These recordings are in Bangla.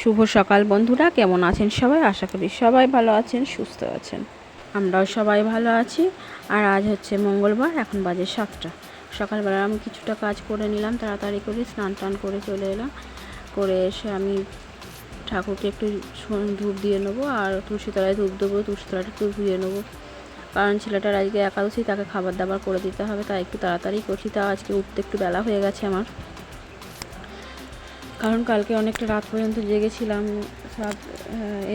শুভ সকাল বন্ধুরা, কেমন আছেন সবাই? আশা করি সবাই ভালো আছেন, সুস্থ আছেন। আমরাও সবাই ভালো আছি। আর আজ হচ্ছে মঙ্গলবার, এখন বাজে সাতটা। সকালবেলা আমি কিছুটা কাজ করে নিলাম, তাড়াতাড়ি করে স্নান টান করে চলে এলাম। করে এসে আমি ঠাকুরকে একটু ধূপ দিয়ে নেব, আর তুলসী তলায় ধূপ দেবো তুলসী তলাটা একটু ধুয়ে নেব। কারণ ছেলেটার আজকে একাদশী, তাকে খাবার দাবার করে দিতে হবে, তাই একটু তাড়াতাড়ি করছি। তা আজকে উঠতে একটু বেলা হয়ে গেছে আমার। কারণ কালকে অনেকটা রাত পর্যন্ত জেগেছিলাম সব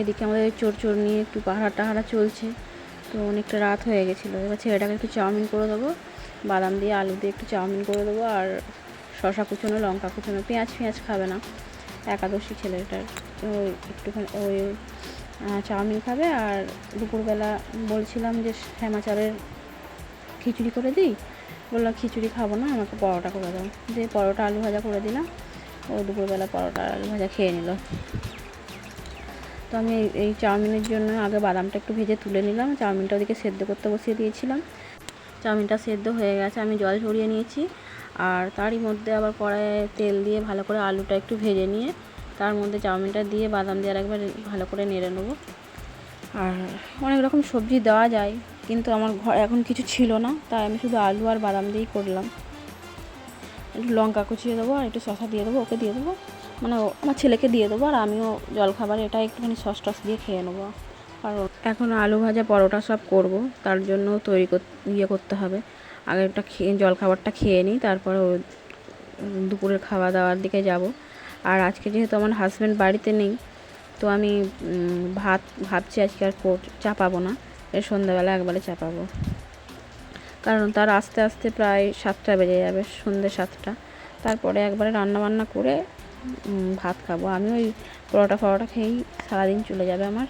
এদিকে আমাদের চোর চোর নিয়ে একটু পাহাড়া টাহারা চলছে, তো অনেকটা রাত হয়ে গেছিল। এবার ছেলেটাকে একটু চাউমিন করে দেবো, বাদাম দিয়ে আলু দিয়ে একটু চাউমিন করে দেবো, আর শশা কুচোনো, লঙ্কা কুচোনো, পেঁয়াজ পেঁয়াজ খাবে না, একাদশী ছেলেটার। তো একটুখানি ওই চাউমিন খাবে, আর দুপুরবেলা বলছিলাম যে শ্যামা চালের খিচুড়ি করে দিই, বললাম খিচুড়ি খাব না, আমাকে পরোটা করে দাও। দিয়ে পরোটা আলু ভাজা করে দিলাম দুপুরবেলা পরোটা আলু ভাজা খেয়ে নিল। তো আমি এই- চাউমিনের জন্য আগে বাদামটা একটু ভেজে তুলে নিলাম। চাউমিনটা ওদিকে সেদ্ধ করতে বসিয়ে দিয়েছিলাম। চাউমিনটা সেদ্ধ হয়ে গেছে, আমি জল ঝরিয়ে নিয়েছি। আর তারই মধ্যে আবার কড়াইয়ে তেল দিয়ে ভালো করে আলুটা একটু ভেজে নিয়ে তার মধ্যে চাউমিনটা দিয়ে বাদাম দিয়ে আরেকবার ভালো করে নেড়ে নেব। আর অনেক রকম সবজি দেওয়া যায়, কিন্তু আমার ঘর এখন কিছু ছিল না, তাই আমি শুধু আলু আর বাদাম দিয়েই করলাম। একটু লঙ্কা কুচিয়ে দেবো আর একটু শশা দিয়ে দেবো, ওকে দিয়ে দেবো। মানে আমার ছেলেকে দিয়ে দেবো আর আমিও জলখাবার এটা একটুখানি সস টস দিয়ে খেয়ে নেব। কারণ এখন আলু ভাজা, পরোটা সব করব, তার জন্য তৈরি ইয়ে করতে হবে। আগে একটা খেয়ে, জলখাবারটা খেয়ে নিই, তারপরে দুপুরের খাওয়া দাওয়ার দিকে যাব। আর আজকে যেহেতু আমার হাজব্যান্ড বাড়িতে নেই, তো আমি ভাত, ভাবছি আজকে আর চাপাবো না। এর সন্ধ্যাবেলা একবারে চাপাবো। কারণ তার আস্তে আস্তে প্রায় সাতটা বেজে যাবে সন্ধ্যে সাতটা। তারপরে একবারে রান্না বান্না করে ভাত খাব। আমি ওই পরোটা ফরোটা খেয়েই সারাদিন চলে যাবে আমার।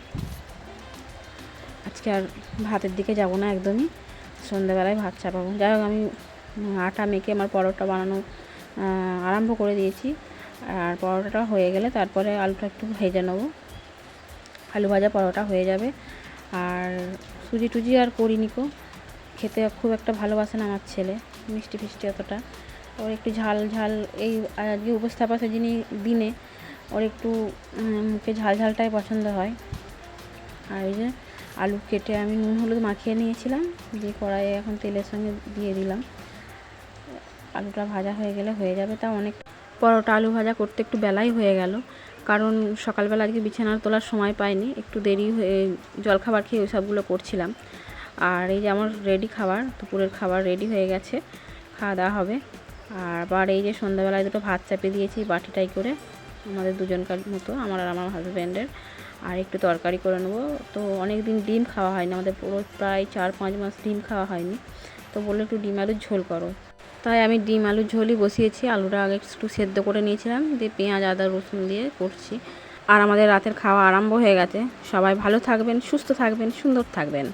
আজকে আর ভাতের দিকে যাব না একদমই। সন্ধ্যাবেলায় ভাত চাপাবো। যাই হোক, আমি আটা মেখে আমার পরোটা বানানো আরম্ভ করে দিয়েছি। আর পরোটাটা হয়ে গেলে তারপরে আলুটা একটু ভেজে নেব। আলু ভাজা পরোটা হয়ে যাবে। আর সুজি টুজি আর করিনি কো। খেতে খুব একটা ভালোবাসে না আমার ছেলে, মিষ্টি ফিষ্টি অতটা। ওর একটু ঝাল ঝাল এই আজকে উপস্থাপসের যিনি দিনে ওর একটু মুখে ঝাল ঝালটাই পছন্দ হয়। আর এই যে আলু কেটে আমি নুন হলুদ মাখিয়ে নিয়েছিলাম, দিয়ে কড়াইয়ে এখন তেলের সঙ্গে দিয়ে দিলাম। আলুটা ভাজা হয়ে গেলে হয়ে যাবে, তা অনেক পরোটা আলু ভাজা করতে একটু বেলাই হয়ে গেল। কারণ সকালবেলা আজকে বিছানার তোলার সময় পাইনি, একটু দেরি হয়ে, জলখাবার খেয়ে ওই সবগুলো করছিলাম। আর এই যে আমার রেডি খাবার, দুপুরের খাবার রেডি হয়ে গেছে, খাওয়া দাওয়া হবে। আর আবার এই যে সন্ধ্যাবেলায় দুটো ভাত চাপিয়ে দিয়েছি বাটিটাই করে, আমাদের দুজনকার মতো, আমার আর আমার হাজব্যান্ডের আর একটু তরকারি করে নেব। তো অনেক দিন ডিম খাওয়া হয়নি, আমাদের পুরো প্রায় চার পাঁচ মাস ডিম খাওয়া হয়নি। তো বলল একটু ডিম আলুর ঝোল করো। তাই আমি ডিম আলুর ঝোলই বসিয়েছি, আলুটা আগে একটু সেদ্ধ করে নিয়েছিলাম, দিয়ে পেঁয়াজ, আদা, রসুন দিয়ে করছি। আর আমাদের রাতের খাওয়া আরম্ভ হয়ে গেছে। সবাই ভালো থাকবেন, সুস্থ থাকবেন, সুন্দর থাকবেন।